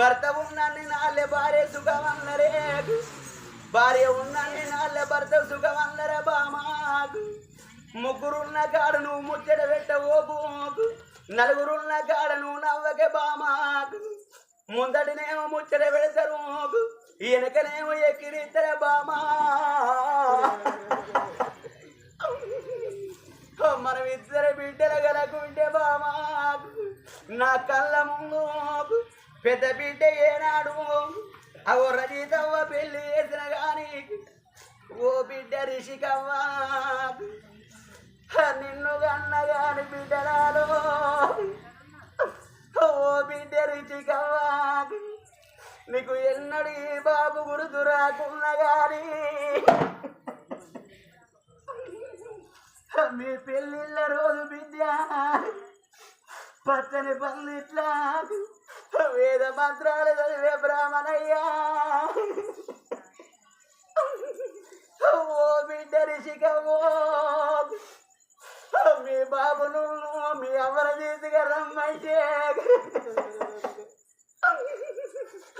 భర్త ఉన్నాన్ని నాళ్ళే భార్య సుఖమన్నరే. భార్య ఉన్నాన్ని నాళ్ళే భర్త సుఖమన్నరే బామాకు ముగ్గురున్న కాడ నువ్వు ముచ్చట పెట్టబోకు నలుగురున్న కాడ నువ్వు నవ్వకే బామాకు ముందటినేమో ముచ్చట పెడతారు వెనకనేమో ఎక్కిరిద్దరే బామా మనం ఇద్దరు బిడ్డలు గలకుంటే బామా నా కళ్ళ ముందు పెద్ద బిడ్డ ఏనాడు? అవో రజితవ్వ పెళ్ళి చేసిన గాని ఓ బిడ్డ రిషికవ్వా నిన్ను కన్నగాని బిడ్డలాలో ఓ బిడ్డ రిషికవ్వా నీకు ఎన్నడు ఈ బాబు గురుదు రాకున్న గాని మీ పెళ్ళిళ్ళ రోజు బిడ్డ పచ్చని పనులు ఇట్లా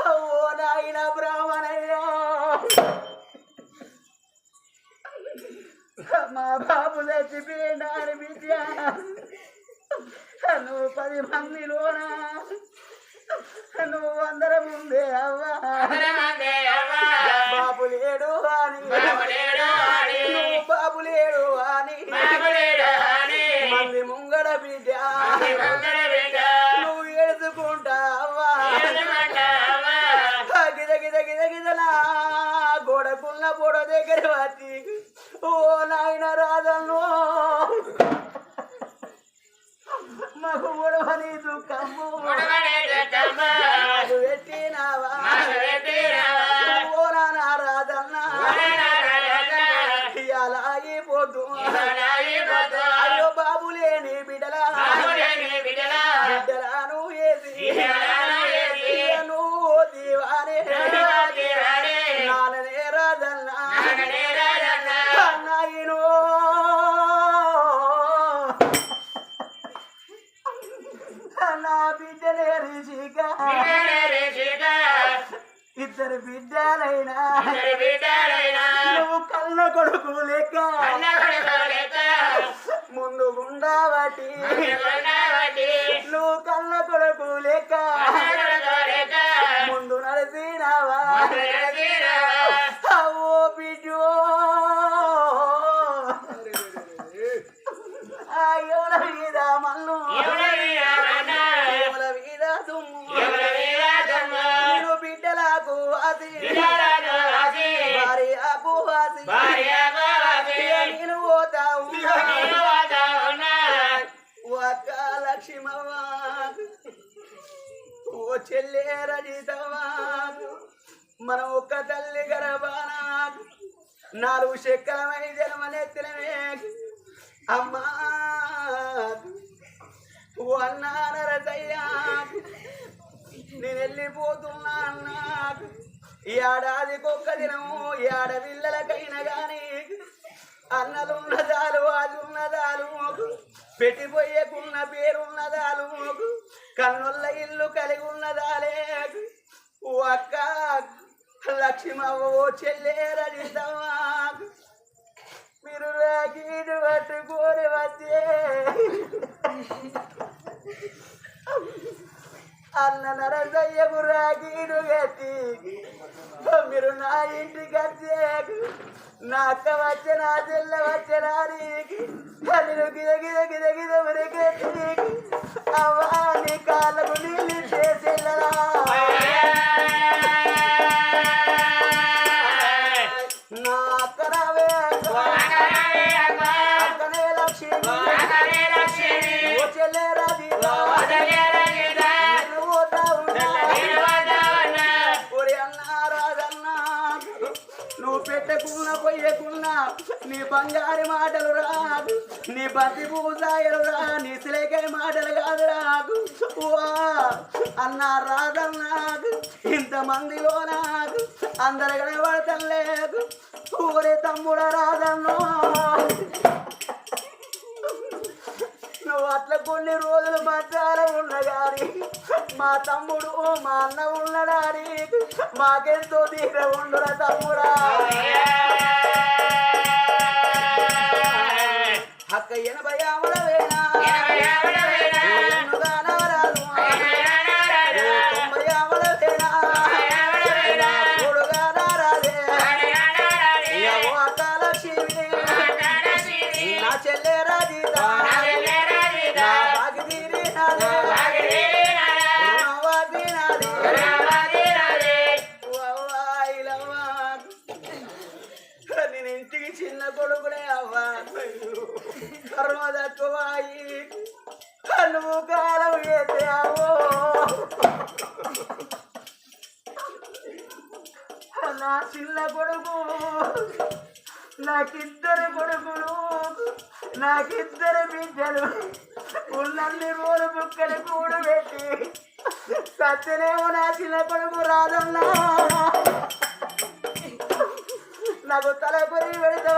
ఓ నాయన బ్రాహ్మణయ్యా. మా బాబు చచ్చిపోయినారు బిడ్డ నువ్వు పది మందిలోనా? నువ్వు అందరం ముందే అవ్వా. బాబు లేడు అని. నువ్వు బాబు లేడు అని. మంది ముంగడ బిడ్డ. గోడ ఓ నాయన రాధను ఇద్దరు బిడ్డలైనా. నువ్వు కళ్ళ కొడుకు లెక్క ముందు గుండావటి నువ్వు కళ్ళ లక్ష్మవ్వ ఓ చెల్లె రజితవ్వా మనం ఒక్క తల్లి గర్భాన నాలుగు శక్కలమై జన్మనెత్తినమే అమ్మా. ఓ అన్నా నేను వెళ్ళిపోతున్నా అన్నా. ఈ ఏడాదికి ఒక్క దినము ఏడ పిల్లలకైనా కానీ అన్నలున్నదాలు అదున్నదాలు పెట్టిపోయేకున్న పేరున్నదాలు కన్నుల ఇల్లు కలిగి ఉన్నదాలే ఓ అక్క లక్ష్మవ్వ ఓ చెల్లే రజితమా మీరు రాకీడు పట్టుకోని వచ్చే అన్న నరసయ్యకు రాకీడు కట్టి. మీరు నా ఇంటికి వచ్చే నా అక్క వచ్చే నా చెల్ల వచ్చే నా నీకు. నేను గిద గిద గిద గిద మురికెత్తి అవ్వా నీ కాళ్ళకు నీళ్ళు చేసేళ్ళరా బంగారు మాటలు రాదు నీ బతి పూజాయలు రా నీ సిలేకై మాటలు కాదు రాదు వా రాదన్నాకు ఇంతమందిలో నాకు అందరు కనబడటం లేదు. ఊరి తమ్ముడ రాదన్నో. నువ్వు అట్లా కొన్ని రోజులు మంచాల ఉన్నగాని మా తమ్ముడు మా అన్న ఉన్నడాని మాకెంతో తీర ఉండురా తమ్ముడా. చిన్న కొడుకు. నాకిద్దరు కొడుకులు. నాకిద్దరు బిడ్డలు. ఉన్నన్ని రోజు బుక్కలు కూడబెట్టి సత్యనేమో నా చిన్న కొడుకు రాదన్నా. నాకు తల కొరి పెడితే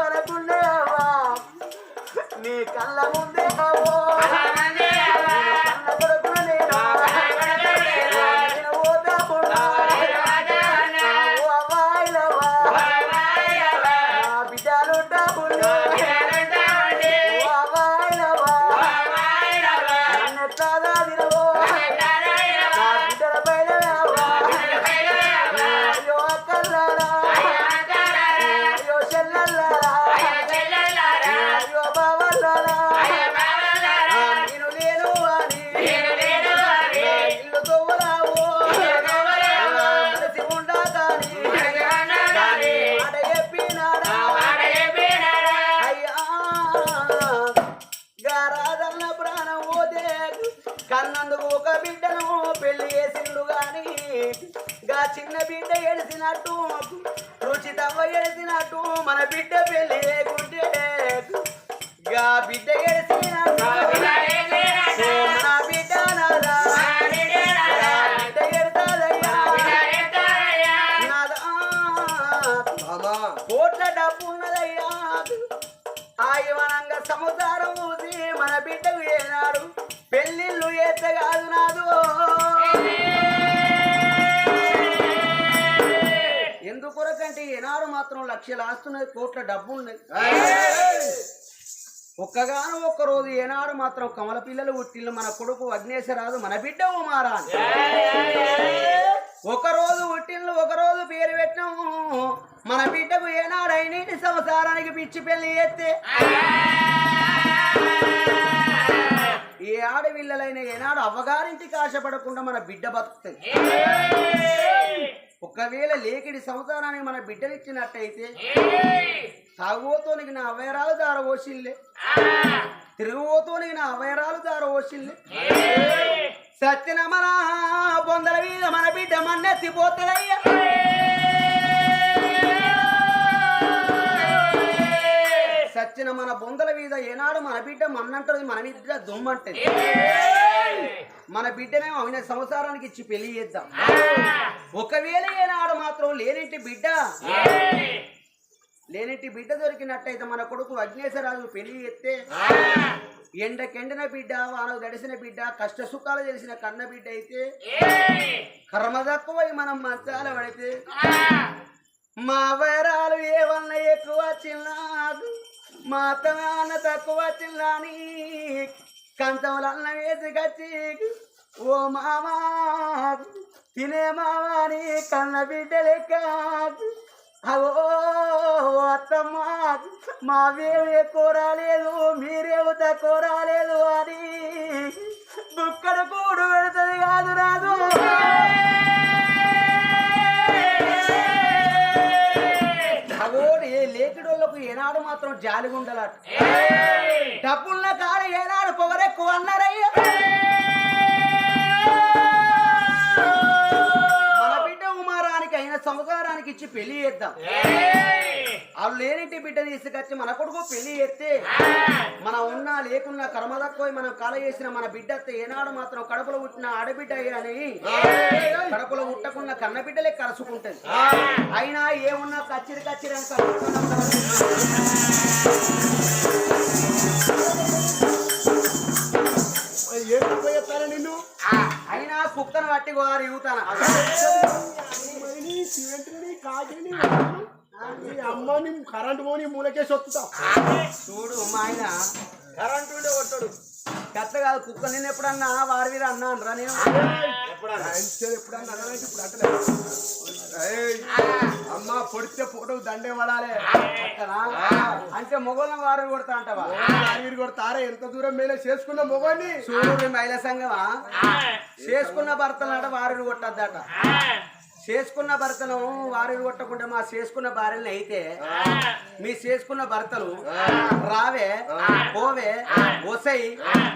నీ కళ్ళ ముందే చేసినట్టు రుచి తవ్వ ఎడిసినట్టు మన బిడ్డ పెళ్ళి లేకుంటే గా బిడ్డ లక్షలు ఆస్తున్నది కోట్ల డబ్బు ఉన్నది ఒక్కగాను ఒక్క రోజు ఏనాడు మాత్రం కమల పిల్లలు పుట్టిల్లు మన కొడుకు అగ్నేశ్వరాదు మన బిడ్డ ఉమారా ఒక రోజు పుట్టిల్లు ఒక రోజు పేరు పెట్టినాము. మన బిడ్డకు ఏనాడు అయినీటి సంసారానికి పిచ్చి పెళ్ళి చేస్తే ఏ ఆడపిల్లలైన ఏనాడు అవ్వగారింటికి ఆశపడకుండా మన బిడ్డ బతుకుతుంది. ఒకవేళ లేకిడి సంసారానికి మన బిడ్డనిచ్చినట్టయితే తాగుబోతోనికి నా అవయరాలు దార ఓసిల్లే తిరుగుబోతోనికి నా అవయరాలు దార ఓసిల్లే సత్యన మన బొందల మీద మన బిడ్డ మన్నెత్తిపోతాడయ్యా సత్యన మన బొందల మీద ఏనాడు మన బిడ్డ మన్నంటది మన బిడ్డ దుమ్మంటది. మన బిడ్డనేమో ఆయన సంసారానికి ఇచ్చి పెళ్ళి చేద్దాం. ఒకవేళ ఏనాడు మాత్రం లేనింటి బిడ్డ లేనింటి బిడ్డ దొరికినట్టయితే మన కొడుకు అగ్నేశ్వరాజు పెళ్ళి చేస్తే ఎండకెండిన బిడ్డ వానకు దడిసిన బిడ్డ కష్ట సుఖాలు తెలిసిన కన్న బిడ్డ అయితే కర్మ తక్కువై మనం మంచాల పడితే మా వైరాలు ఏమన్నా ఎక్కువ చిన్నాదు మా తన తక్కువ చిల్లాని కంచములన్న వేసి కచ్చి ఓ మామా తినే మామాని కన్న బిడ్డ లెక్క అవో అత్తమ్మ మా వేరే రాలేదు మీరేమో తక్కువ రాలేదు అని బుక్కడ కూడు పెడుతుంది కాదు రాదు ఏనాడు మాత్రం జాలి ఉండలట డబ్బున్న కాడ ఏనాడు పొగరెక్కువ అన్నారయ్యా. సంసారానికి ఇచ్చి పెళ్ళి చేద్దాం. వాళ్ళు లేనింటి బిడ్డ తీసుకొచ్చి మన కొడుకు పెళ్ళి చేస్తే మనం ఉన్నా లేకున్నా కర్మ తక్కువ మనం కల చేసిన మన బిడ్డ ఏనాడు మాత్రం కడుపులో పుట్టిన ఆడబిడ్డ అని కడుపులో పుట్టకున్న కన్న బిడ్డలే కలుసుకుంటది అయినా ఏమున్నా కచ్చిరి కచ్చిరి అని కలుసుకున్నాం నిన్ను? అయినా కుక్కను పట్టి గోదావరి ఇగుతాన మైని, సిమెంట్ని, కాకిని, నీ అమ్మని కరెంట్ పోని మూలకేసి వస్తుందా చూడు మా ఆయన. కరెంటు ఉండే కొట్టడు. కత్త కాదు కుక్క నిన్న ఎప్పుడన్నా వారి వీరు అన్నాను రా నేను. ఎప్పుడన్నా? ఇప్పుడు అమ్మ పొడితే ఫోటో దండే పడాలి? అంటే మొగోళ్ళని వారు కొడతా అంటావా? మీరు కూడా తారా ఎంత దూరం మేలే చేసుకున్న మొగోని చూడు మహిళా సంఘమా చేసుకున్న భర్తలంట వారిని కొట్టద్దట. చేసుకున్న భర్తను వారిని కొట్టకుండా మా చేసుకున్న భార్యని అయితే మీ చేసుకున్న భర్తలు రావే పోవే వసై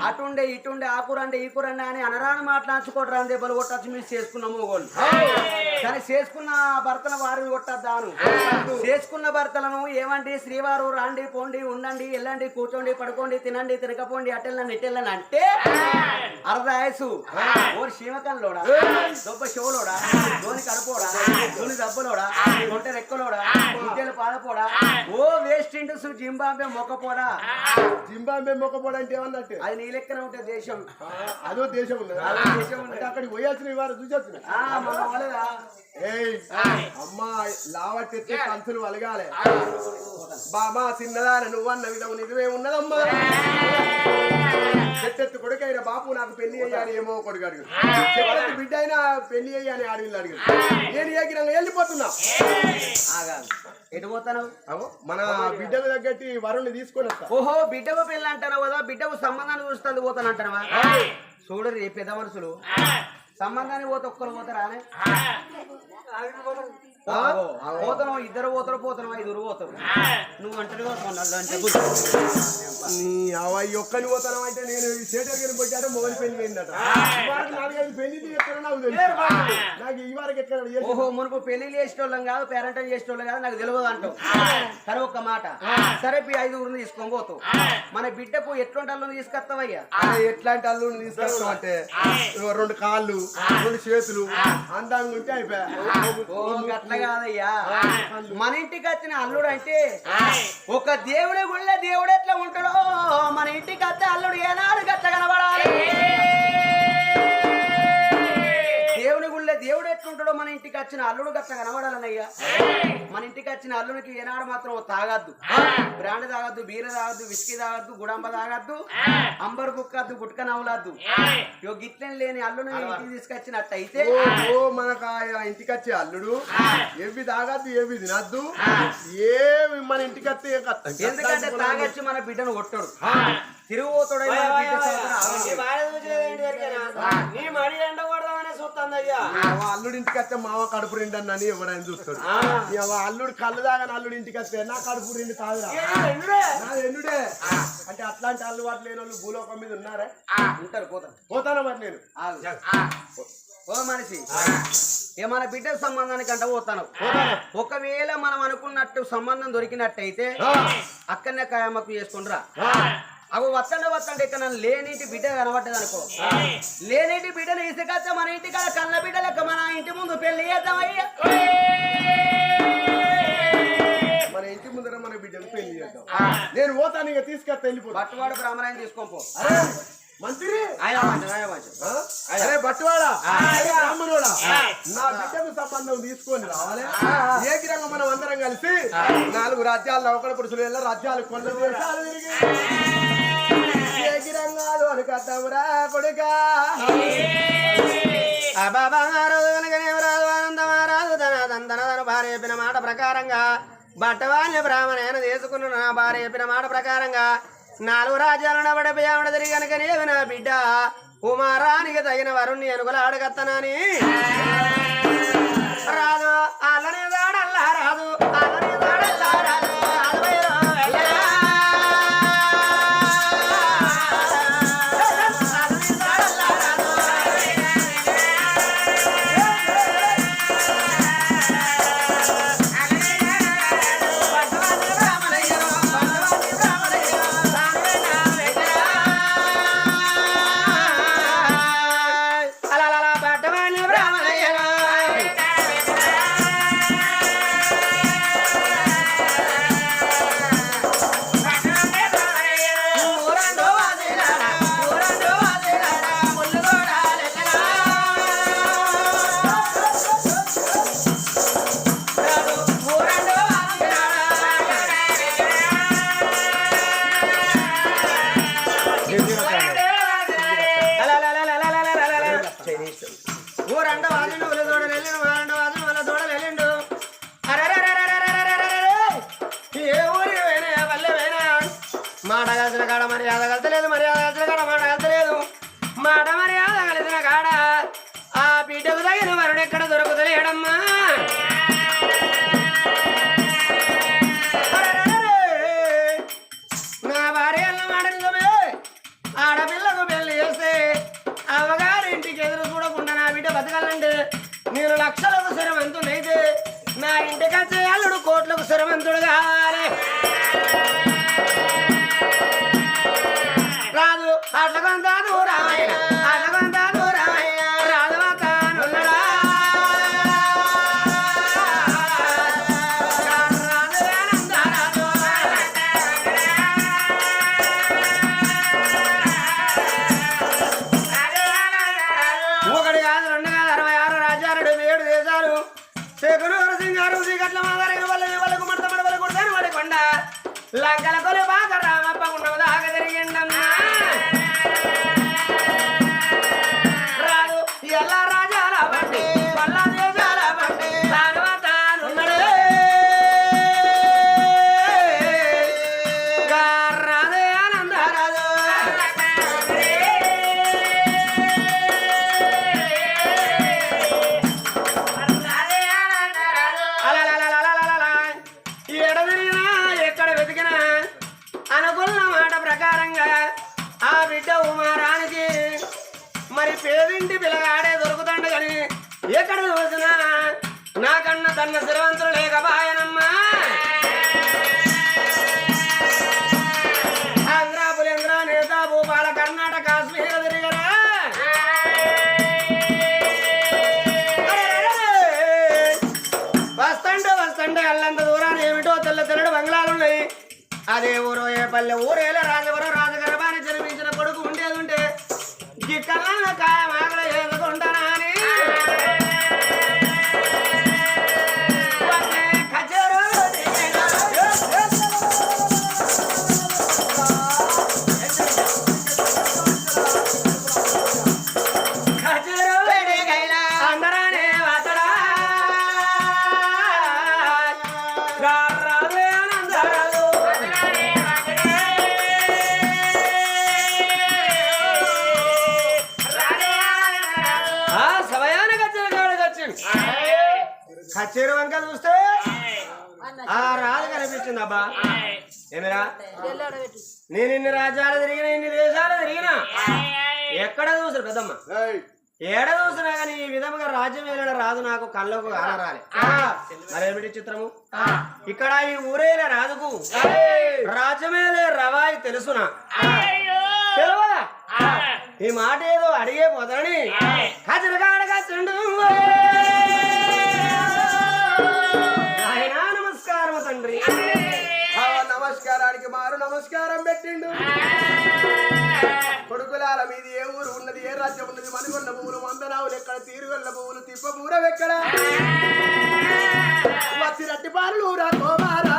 అటుండే ఇటుండే ఆ కూరండే ఈ కూరండే అని అనరాని మాట్లాడుకోవడం రాని దెబ్బలు కొట్టచ్చు మీరు చేసుకున్న మొగోళ్ళు. కానీ చేసుకున్న భర్తల వారిని కొట్టద్దాను చేసుకున్న భర్తలను ఏమండి శ్రీవారు రాండి పోండి ఉండండి వెళ్ళండి కూర్చోండి పడుకోండి తినండి తినకపోండి అటెళ్ళండి ఇటెళ్ళండి అంటే అర్ధ వయసు ఓరి శీమకంలోడా దొబ్బ శివులోడా ధోని కడుపోడా ధోని దబ్బలోడా? తొంట రెక్కలోడా? గుడ్డెలు ఓ వేస్ట్ ఇండస్ జింబాబే మొక్కపోడా? జింబాబే మొక్కపోవడానికి ఏమన్నట్టు అది నీ లెక్కన ఉంటే దేశం. అదో దేశం ఉన్నది. దేశం ఉన్నది. అంటే అక్కడికి పోయాల్సిన వారు ఆ మన వాళ్ళదా? ఏయ్ అమ్మా లావట్టెత్తే కంచులు వలగాలి. బామా చిన్నదాన నువ్వన్న విధము నిజమే ఉన్నదమ్మా. కొడుకైన బాపు నాకు పెళ్ళి అయ్యాని ఏమో కొడుకు అడుగు చెట్టెత్తు బిడ్డ అయినా పెళ్ళి అయ్యాని ఆడవిల్లు అడుగు నేను ఏకిరంగా వెళ్ళిపోతున్నా? ఆగా ఎటు పోతాను అవో మన బిడ్డకు తగ్గట్టి వరుణ్ణి తీసుకొని వస్తా. ఓహో బిడ్డకు పెళ్ళి అంటారా కదా బిడ్డకు సంబంధాన్ని చూస్తుంది పోతాను అంటారా చూడరు పెద్ద మనుషులు. సంబంధానికి పోతే ఒక్కరు పోతారా? పోతాను ఇద్దరు పోతారు పోతాను ఐదుగురు పోతారు నువ్వు అంటే నీ అవ ఒక్కని పోతాను అంటే నేను థియేటర్ గారిని కొట్టాడు మొగలి పెళ్ళి ఇవాళ నాలుగైదు పెళ్ళి నాకు తెలుసు. నాకు ఈ వారికి ఎక్కడ చేసి- ఓహో మునుపు పెళ్ళి చేసేటోళ్ళం కాదు పేరెంటం చేసేటోళ్ళం కాదు నాకు తెలియదు అంటావు. కానీ ఒక్క మాట. సరే ఈ ఐదుగురిని తీసుకొని పోతావు మన బిడ్డకు ఎట్లాంటి వాళ్ళని తీసుకొస్తావయ్యా ఎట్లాంటి అల్లుడిని తీసుకొస్తాం అంటే రెండు కాళ్ళు రెండు చేతులు అందంగా ఉంటే అయిపోయా. కాదయ్యా. మన ఇంటికి వచ్చిన అల్లుడు అంటే ఒక దేవుడి గుళ్ళ దేవుడు ఎట్లా ఉంటాడో? మన ఇంటికి వస్తే అల్లుడు ఏనాడు గట్ల కనబడాలి? దేవుడు ఎట్లుంటాడో మన ఇంటికి వచ్చిన అల్లుడు గట్ల కనబడాలన్నయ్యా మన ఇంటికి వచ్చిన అల్లుడికి ఏనాడు మాత్రం తాగద్దు. బ్రాండ్ తాగద్దు బీర తాగద్దు విస్కీ తాగద్దు గుడంబ తాగద్దు అంబర్ బుక్కద్దు గుట్క నవ్వులద్దు. యో గిట్లని లేని అల్లుని ఇంటికి తీసుకొచ్చినట్టయితే ఓ ఓ, మనకు ఆ ఇంటికి వచ్చే అల్లుడు ఏవి తాగద్దు ఏవి తినద్దు ఏవి మన ఇంటికి వస్తే ఎందుకంటే తాగొచ్చి మన బిడ్డను కొట్టడు. తిరుగుతోడై అవ్వ అల్లుడి ఇంటికి వస్తే మావ కడుపు నిండని అని ఎవరైనా చూస్తాడు. అల్లుడు కళ్ళు దాగా అల్లుడి ఇంటికి వస్తే నా కడుపు నిండి తాగురా? నాది ఎన్నుడే? అంటే అట్లాంటి అలవాటు లేని వాళ్ళు భూలోకం మీద ఉన్నారా? ఉంటారు పోతారు. పోతానా మరి నేను. ఓ మనిషి. ఏ మన బిడ్డ సంబంధానికి అంట పోతాను. ఒకవేళ మనం అనుకున్నట్టు సంబంధం దొరికినట్టయితే అక్కడనే కాయమ్మకు చేసుకుండ్రా అవి వత్తండి వత్తండి ఇక్కడ నన్ను లేనింటి బిడ్డ కనబడ్డది అనుకో. లేనింటి బిడ్డను ఇసుకొస్తే మన ఇంటి కాడ కన్న బిడ్డ లెక్క మన ఇంటి ముందు పెళ్ళి చేద్దామయ్యా మన ఇంటి ముందర మన బిడ్డలు పెళ్ళి చేద్దాం. నేను పోతాను ఇక తీసుకొస్తా వెళ్ళిపోతా బట్టువాడు బ్రాహ్మణాన్ని తీసుకోని పో అరే మంత్రి? అరే బట్టువాడా? బ్రాహ్మణోడా? నా బిడ్డకు సంబంధం తీసుకొని రావాలి. ఏకిరంగా మనం అందరం కలిసి నాలుగు రాజ్యాలు ఒకడ పురుషులు వెళ్ళ రాజ్యాలు కొండ భార్య చెప్పిన మాట ప్రకారంగా బట్టవాళ్ళ బ్రాహ్మణ తీసుకున్న నా భార్య చెప్పిన మాట ప్రకారంగా నాలుగు రాజ్యాలను బడపి ఆవిడ తిరిగి కనుకనే నా బిడ్డ? కుమారానికి తగిన వరుణ్ణి అనుకుల అడగత్తనని రాదు అల్లని దాడల్లా రాదు అల్లని దాడల్లా రాదు ఓ రండ అలవందాను రాయన అలవంద మళ్ళీ ఊరు వేలే రాజవ వెనకాల చూస్తే? ఆ రాజు కనిపిస్తుంది అబ్బా. ఏమిరా? నేను ఇన్ని రాజ్యాలు తిరిగిన ఇన్ని దేశాలు తిరిగిన? ఎక్కడ చూసారు పెద్దమ్మ? ఏడ చూసినా కానీ ఈ విధముగా రాజ్యం వెళ్ళిన రాదు నాకు కళ్ళకు ఆనరాలి మరేమిటి చిత్రము? ఇక్కడ ఈ ఊరేన రాజుకు రాజమేలే రవాయి తెలుసునా? ఈ మాట ఏదో అడిగే పోతారని కజరగాడగా చెండు నమస్కారం పెట్టిండు. కొడుకులాల మీది ఏ ఊరు ఉన్నది ఏ రాజ్యం ఉన్నది మనుగొండ భూములు వందనావులు ఎక్కడ తీరుగొల్ల భూములు తిప్పమూరం ఎక్కడ? వచ్చి రట్టి పాలు రా కోమారా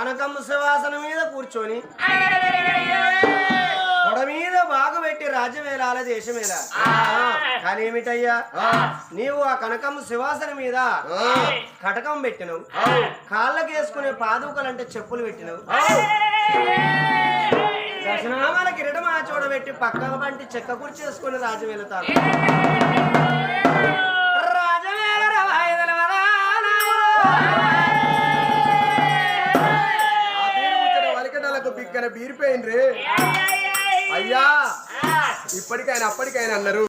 కనకమ్మ శివాసన మీద కూర్చొని పొడ మీద బాగుపెట్టి రాజ్యమేలాల దేశమేలా కానీ ఏమిటయ్యా నీవు ఆ కనకమ్మ శివాసన మీద కటకం పెట్టినవు కాళ్ళకేసుకునే పాదుకలంటే చెప్పులు పెట్టినవు దశనామాల కిరీటం ఆ చూడబెట్టి పక్కన బంటి చెక్క కుర్చేసుకుని రాజ్యం వెళుతాను ఇప్పటికైనా బీరిపోయిండ్రి అయ్యా ఇప్పటికైనా అప్పటికైనా అన్నారు.